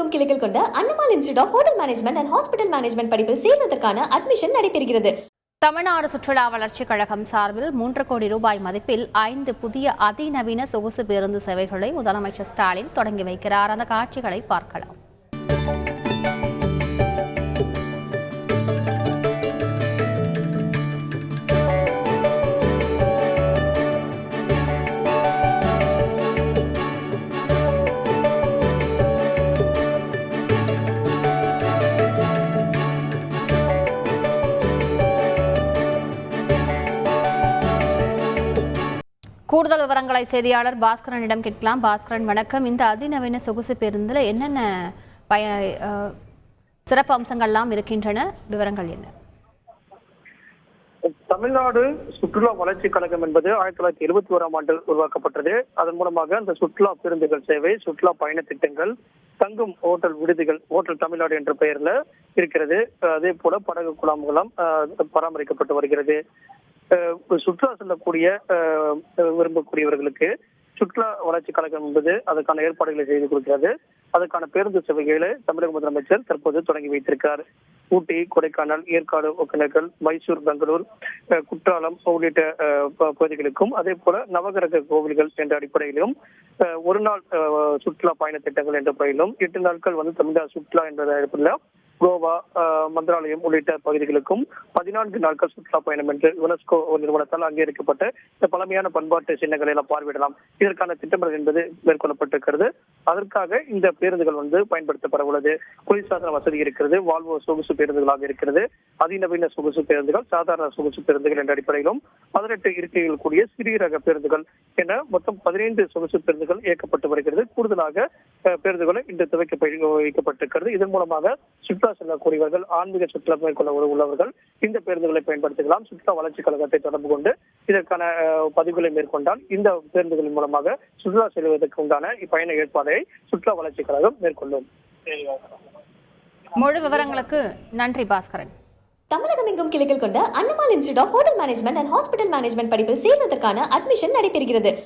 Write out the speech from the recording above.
தமிழகமெங்கும் கிளைகள் கொண்ட Annamal institute of hotel management and hospital management படிப்பில் சேர்வதற்கான அட்மிஷன் நடைபெறுகிறது. தமிழ்நாடு சுற்றுலா வளர்ச்சிக் கழகம் சார்பில் மூன்று கோடி ரூபாய் மதிப்பில் ஐந்து புதிய அதிநவீன சொகுசு பேருந்து சேவைகளை முதலமைச்சர் ஸ்டாலின் தொடங்கி வைக்கிறார். அந்த காட்சிகளை பார்க்கலாம். கூடுதல் விவரங்களை செய்தியாளர் பாஸ்கரனிடம் கேட்கலாம். பாஸ்கரன் வணக்கம். இந்த அதிநவீன சொகுசு பேருந்தில் என்னென்ன பய சிறப்பு அம்சங்கள்லாம் இருக்கின்றன? விவரங்கள் என்ன? தமிழ்நாடு சுற்றுலா வளர்ச்சி கழகம் என்பது ஆயிரத்தி தொள்ளாயிரத்தி எழுபத்தி ஓராம் ஆண்டு உருவாக்கப்பட்டது. அதன் மூலமாக அந்த சுற்றுலா பேருந்துகள் சேவை சுற்றுலா பயண திட்டங்கள் தங்கும் ஹோட்டல் விடுதிகள் ஹோட்டல் தமிழ்நாடு என்ற பெயர்ல இருக்கிறது. அதே போல படகு குழாம்களும் பராமரிக்கப்பட்டு வருகிறது. சுற்றுலா செல்லக்கூடிய விரும்பக்கூடியவர்களுக்கு சுற்றுலா வளர்ச்சி கழகம் என்பது அதற்கான ஏற்பாடுகளை செய்து கொடுக்கிறது. அதற்கான பேருந்து சேவைகளை தமிழக முதலமைச்சர் தற்போது தொடங்கி வைத்திருக்கிறார். ஊட்டி கொடைக்கானல் ஏற்காடு ஒகேனக்கல் மைசூர் பெங்களூர் குற்றாலம் உள்ளிட்ட ப- பகுதிகளுக்கும் அதே போல நவகிரக கோவில்கள் என்ற அடிப்படையிலும் ஒரு நாள் சுற்றுலா பயண திட்டங்கள் என்ற பயிலும் எட்டு நாட்கள் வந்து தமிழக சுற்றுலா என்ற அடிப்படையில் கோவா மந்திராலயம் உள்ளிட்ட பகுதிகளுக்கும் பதினான்கு நாட்கள் சுற்றுலா பயணம் என்று யுனெஸ்கோ நிறுவனத்தால் அங்கீகரிக்கப்பட்ட இந்த பழமையான பண்பாட்டு சின்னங்களை எல்லாம் பார்வையிடலாம். இதற்கான திட்டமிடல் என்பது மேற்கொள்ளப்பட்டிருக்கிறது. அதற்காக இந்த பேருந்துகள் வந்து பயன்படுத்தப்பட உள்ளது. குளிர்சாதன வசதி இருக்கிறது. வால்வோ சொகுசு பேருந்துகளாக இருக்கிறது. அதிநவீன சொகுசு பேருந்துகள் சாதாரண சொகுசு பேருந்துகள் என்ற அடிப்படையிலும் பதினெட்டு இருக்கைகள் கூடிய சிறிய ரக பேருந்துகள் என மொத்தம் பதினைந்து சொகுசு பேருந்துகள் இயக்கப்பட்டு வருகிறது. கூடுதலாக பேருந்துகளும் பேருந்துகளை இன்று துவைக்க வைக்கப்பட்டிருக்கிறது. இதன் மூலமாக சுற்றுலா செல்லக்கூடியவர்கள் ஆன்மீக சுற்றுலா மேற்கொள்ள உள்ள- உள்ளவர்கள் இந்த பேருந்துகளை பயன்படுத்திக்கலாம். சுற்றுலா வளர்ச்சி கழகத்தை தொடர்பு கொண்டு இதற்கான பதிவுகளை மேற்கொண்டால் இந்த பேருந்துகளின் மூலமாக சுற்றுலா செல்வதற்கு உண்டான இப்பயண ஏற்பாடை சுற்றுலா வளர்ச்சி கழகம் மேற்கொள்ளும். முழு விவரங்களுக்கு நன்றி பாஸ்கரன். தமிழகமெங்கும் கிளைகள் கொண்ட Annamal institute of hotel management and hospital management படிப்பில் சேர்வதற்கான அட்மிஷன் நடைபெறுகிறது.